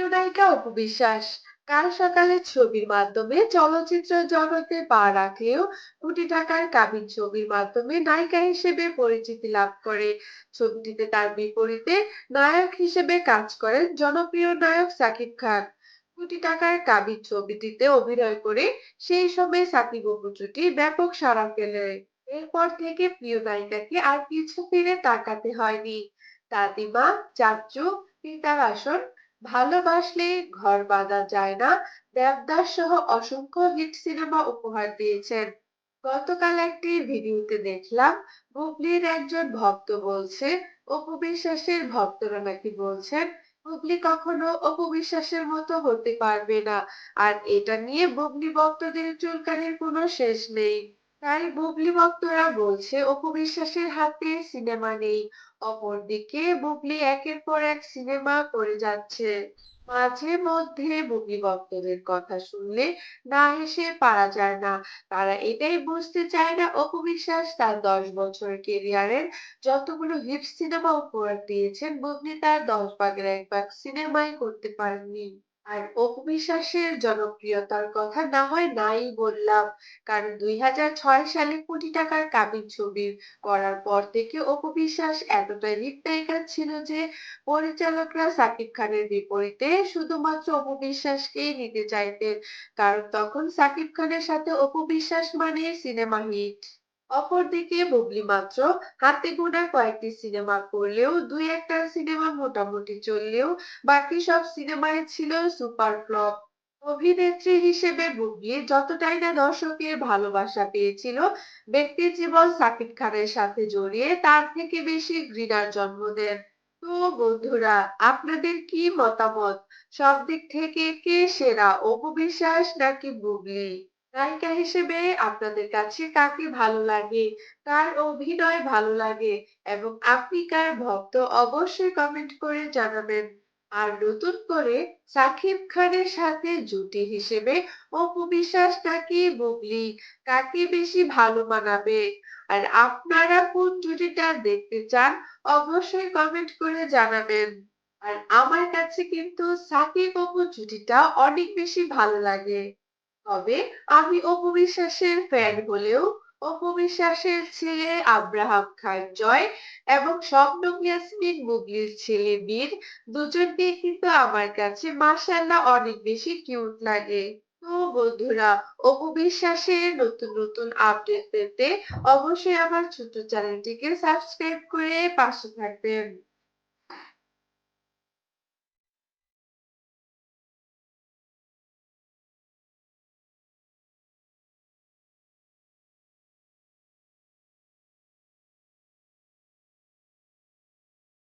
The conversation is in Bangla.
প্রিয় নায়িকা অপু বিশ্বাস কাল সকালে ছবির মাধ্যমে চলচ্চিত্র জগতে পা রাখলেও কোটি টাকার কাবিন ছবির মাধ্যমে নায়িকা হিসেবে পরিচিতি লাভ করে। ছবিটিতে তার বিপরীতে নায়ক হিসেবে কাজ করেন জনপ্রিয় নায়ক সাকিব খান। কোটি টাকার কাবিন ছবিটিতে অভিনয় করে সেই সময় সাকিব অপু জুটি ব্যাপক সাড়া ফেলে। এরপর থেকে প্রিয় নায়িকাকে আর পিছু ফিরে তাকাতে হয়নি। দাদিমা চাচ্চু পিতার আসন ভালোবাসলে ঘর বাঁধা যায় না। দেবদাস সহ অসংখ্য হিট সিনেমা উপহার দিয়েছেন। গতকাল একটি ভিডিওতে দেখলাম বুবলির একজন ভক্ত বলছে অপু বিশ্বাসের ভক্তরা নাকি বলছেন বুবলি কখনো অপু বিশ্বাসের মতো হতে পারবে না। আর এটা নিয়ে বুবলি ভক্তদের চুলকানির কোনো শেষ নেই। তাই বুবলি ভক্তরা বলছে অপু বিশ্বাসের হাতে সিনেমা নেই। অপরদিকে বুবলি একের পর এক সিনেমা করে যাচ্ছে। মাঝে মধ্যে বুবলি ভক্তদের কথা শুনলে না হেসে পারা যায় না। তারা এটাই বুঝতে চায় না অপু বিশ্বাস তার দশ বছর কেরিয়ারের যতগুলো হিট সিনেমা উপহার দিয়েছেন, বুবলি তার দশ ভাগের এক ভাগ সিনেমাই করতে পারেননি। আর অপু বিশ্বাসের জনপ্রিয়তার কথা না হয় নাই বললাম। কারণ দুই হাজার ছয় সালে কোটি টাকার কাবিন ছবি করার পর থেকে অপু বিশ্বাস এতটাই হিট নায়িকা ছিল যে পরিচালকরা সাকিব খানের বিপরীতে শুধুমাত্র অপু বিশ্বাসকেই নিতে চাইতেন। কারণ তখন সাকিব খানের সাথে অপু বিশ্বাস মানে সিনেমা হিট। অপরদিকে বুবলি মাত্র হাতে গোনা কয়েকটি সিনেমা করলেও, দুই একটা সিনেমা মোটামুটি চললেও, বাকি সব সিনেমায় ছিল সুপার ফ্লপ। অভিনেত্রী হিসেবে বুবলি যতটাই না দর্শকের ভালোবাসা পেয়েছিল ব্যক্তি জীবন সাকিব খানের সাথে জড়িয়ে তার থেকে বেশি ঘৃণার জন্ম দেন। তো বন্ধুরা, আপনাদের কি মতামত? সব দিক থেকে কে সেরা অপু বিশ্বাস নাকি বুবলি? নায়িকা হিসেবে আপনাদের কাছে কাকে ভালো লাগে? কার অভিনয় ভালো লাগে? এবং আপনি কার ভক্ত? অবশ্যই কমেন্ট করে জানাবেন। আর নতুন করে সাকিব খানের সাথে জুটি হিসেবে অপু বিশ্বাস নাকি বুবলি? কাকে বেশি ভালো মানাবে? আর আপনারা কোন জুটিটা দেখতে চান? অবশ্যই কমেন্ট করে জানাবেন। আর আমার কাছে কিন্তু সাকিব অপু জুটিটা অনেক বেশি ভালো লাগে। তবে আমি অপবিশ্বাসের ফ্যান হলেও অপবিশ্বাসের ছেলে আব্রাহাম খান জয় এবং শবনম ইয়াসমিন বুবলির ছেলে বীর দুজনকে কিন্তু আমার কাছে মাশাআল্লাহ অনেক বেশি কিউট লাগে। তো বন্ধুরা অপবিশ্বাসের নতুন নতুন আপডেট পেতে অবশ্যই আমার ছোট্ট চ্যানেলটিকে সাবস্ক্রাইব করে পাশে থাকবেন।